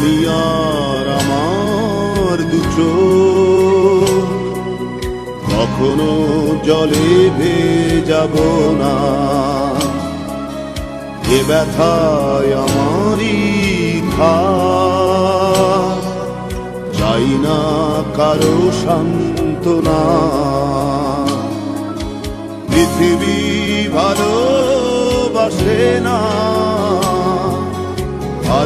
আমি আর আমার দুটো কখনো জলে যাব না। এ ব্যথায় আমারই চাই না কারও সান্ত্বনা। পৃথিবী ভালোবাসে না।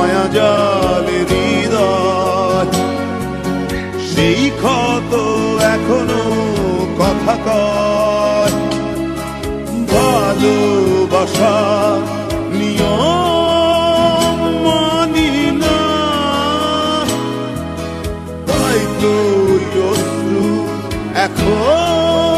মায়াজাল হৃদয়। সেই ক্ষত এখনও কথা কয়। ভালোবাসা নিয়ম মানি না। তাই তো এখন